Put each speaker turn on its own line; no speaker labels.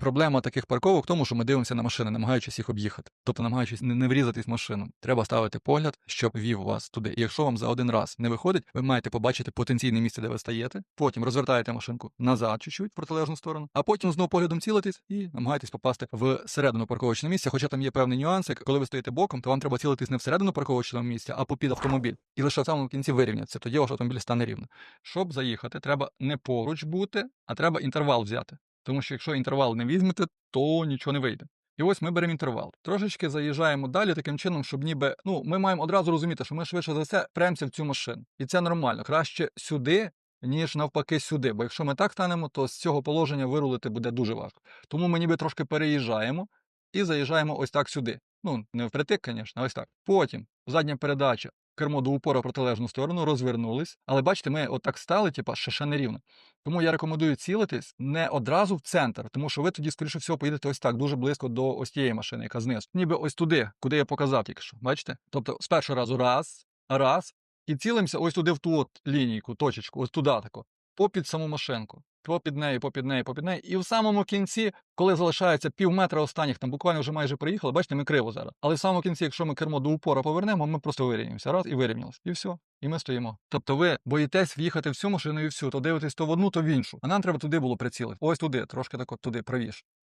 Проблема таких парковок в тому, що ми дивимося на машини, намагаючись їх об'їхати. Тобто намагаючись не, врізатись в машину. Треба ставити погляд, щоб вів вас туди. І якщо вам за один раз не виходить, ви маєте побачити потенційне місце, де ви стаєте. Потім розвертаєте машинку назад, чуть-чуть в протилежну сторону, а потім знову поглядом цілитись і намагаєтесь попасти в середину парковочного місця. Хоча там є певний нюанс, як коли ви стоїте боком, то вам треба цілитись не всередину парковочного місця, а попід автомобіль. І лише в самому кінці вирівнятися. Тоді ваш автомобіль стане рівно. Щоб заїхати, треба не поруч бути, а треба інтервал взяти. Тому що якщо інтервал не візьмете, то нічого не вийде. І ось ми беремо інтервал. Трошечки заїжджаємо далі таким чином, щоб ніби ну ми маємо одразу розуміти, що ми швидше за все премся в цю машину. І це нормально. Краще сюди, ніж навпаки сюди. Бо якщо ми так станемо, то з цього положення вирулити буде дуже важко. Тому ми ніби трошки переїжджаємо і заїжджаємо ось так сюди. Ну, не впритик, звісно, ось так. Потім задня передача. Кермо до упора протилежну сторону, розвернулись. Але бачите, ми отак стали, типа, ще ще не рівно. Тому я рекомендую цілитись не одразу в центр, тому що ви тоді, скоріше всього, поїдете ось так, дуже близько до ось тієї машини, яка знизу. Ніби ось туди, куди я показав тільки що. Бачите? Тобто, з першого разу раз, раз, і цілимося ось туди в ту от лінійку, точечку, ось туди тако, попід саму машинку. Попід нею, попід нею, попід нею. І в самому кінці, коли залишається пів метра останніх, там буквально вже майже приїхали, бачите, ми криво зараз. Але в самому кінці, якщо ми кермо до упора повернемо, ми просто вирівнюємося. Раз і вирівнялися. І все. І ми стоїмо. Тобто ви боїтесь в'їхати в цю машину і всю, то дивитесь то в одну, то в іншу. А нам треба туди було прицілити. Ось туди, трошки так от туди, правіше.